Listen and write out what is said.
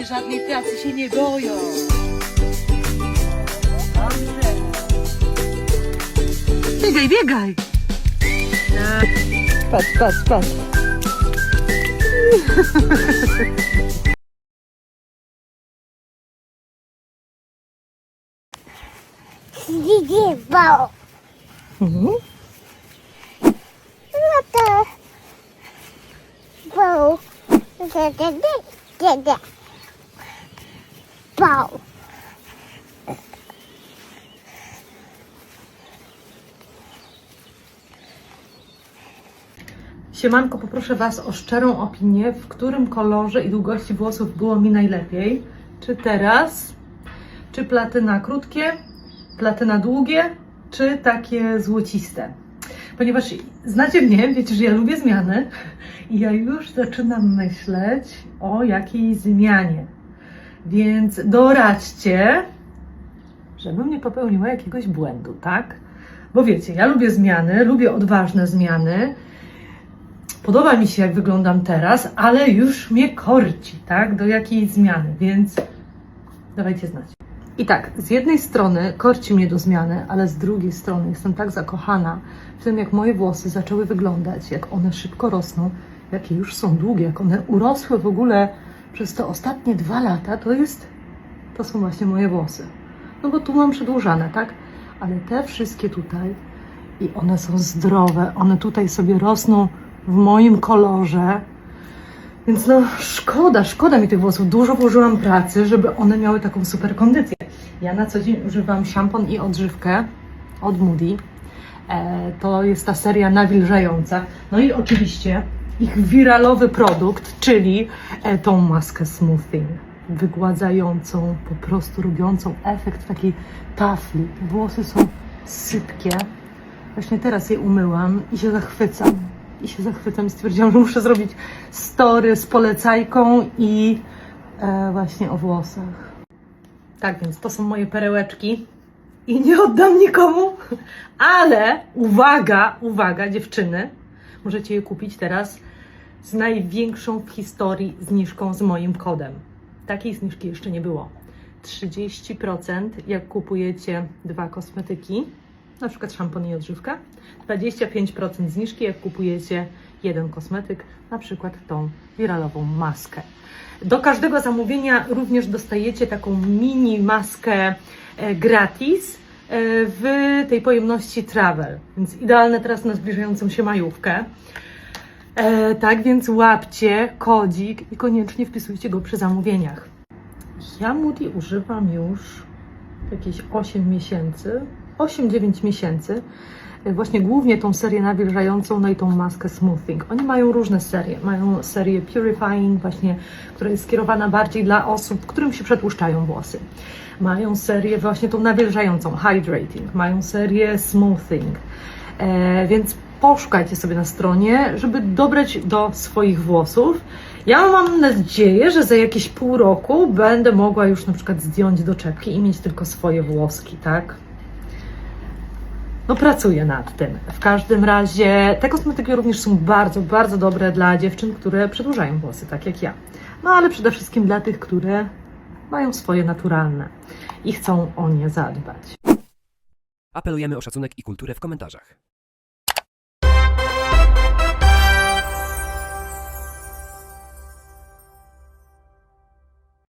Dziewczyny żadnej pracy się nie boją. Dobrze. Biegaj, biegaj. Tak. Patrz, patrz, patrz. Gdzie bał? Mhm. No to bał. Gdzie, gdzie, gdzie, gdzie? Siemanko, poproszę Was o szczerą opinię, w którym kolorze i długości włosów było mi najlepiej. Czy teraz, czy platyna krótkie, platyna długie, czy takie złociste. Ponieważ znacie mnie, wiecie, że ja lubię zmiany i ja już zaczynam myśleć o jakiej zmianie. Więc doradźcie, żebym nie popełniła jakiegoś błędu, tak? Bo wiecie, ja lubię zmiany, lubię odważne zmiany. Podoba mi się, jak wyglądam teraz, ale już mnie korci, tak? Do jakiej zmiany, więc dawajcie znać. I tak, z jednej strony korci mnie do zmiany, ale z drugiej strony jestem tak zakochana w tym, jak moje włosy zaczęły wyglądać, jak one szybko rosną, jakie już są długie, jak one urosły w ogóle przez te ostatnie dwa lata, to jest, to są właśnie moje włosy. No bo tu mam przedłużane, tak? Ale te wszystkie tutaj i one są zdrowe, one tutaj sobie rosną w moim kolorze. Więc no szkoda, szkoda mi tych włosów. Dużo włożyłam pracy, żeby one miały taką super kondycję. Ja na co dzień używam szampon i odżywkę od Moody. E, to jest ta seria nawilżająca. No i oczywiście ich wiralowy produkt, czyli e, tą maskę smoothing. Wygładzającą, po prostu robiącą efekt takiej tafli. Włosy są sypkie. Właśnie teraz je umyłam i się zachwycam. I się zachwycam i stwierdziłam, że muszę zrobić story z polecajką i e, właśnie o włosach. Tak więc to są moje perełeczki i nie oddam nikomu, ale uwaga, uwaga dziewczyny, możecie je kupić teraz z największą w historii zniżką z moim kodem. Takiej zniżki jeszcze nie było. 30% jak kupujecie dwa kosmetyki, na przykład szampon i odżywka, 25% zniżki jak kupujecie jeden kosmetyk, na przykład tą wiralową maskę. Do każdego zamówienia również dostajecie taką mini maskę e, gratis e, w tej pojemności travel, więc idealne teraz na zbliżającą się majówkę. E, tak więc łapcie kodzik i koniecznie wpisujcie go przy zamówieniach. Ja Moody używam już jakieś 8 miesięcy, 8-9 miesięcy. E, Właśnie głównie tą serię nawilżającą, no i tą maskę smoothing. Oni mają różne serie. Mają serię purifying, właśnie, która jest skierowana bardziej dla osób, którym się przetłuszczają włosy. Mają serię właśnie tą nawilżającą, hydrating. Mają serię smoothing. E, więc poszukajcie sobie na stronie, żeby dobrać do swoich włosów. Ja mam nadzieję, że za jakieś pół roku będę mogła już na przykład zdjąć doczepki i mieć tylko swoje włoski, tak? No pracuję nad tym. W każdym razie te kosmetyki również są bardzo, bardzo dobre dla dziewczyn, które przedłużają włosy, tak jak ja. No ale przede wszystkim dla tych, które mają swoje naturalne i chcą o nie zadbać. Apelujemy o szacunek i kulturę w komentarzach.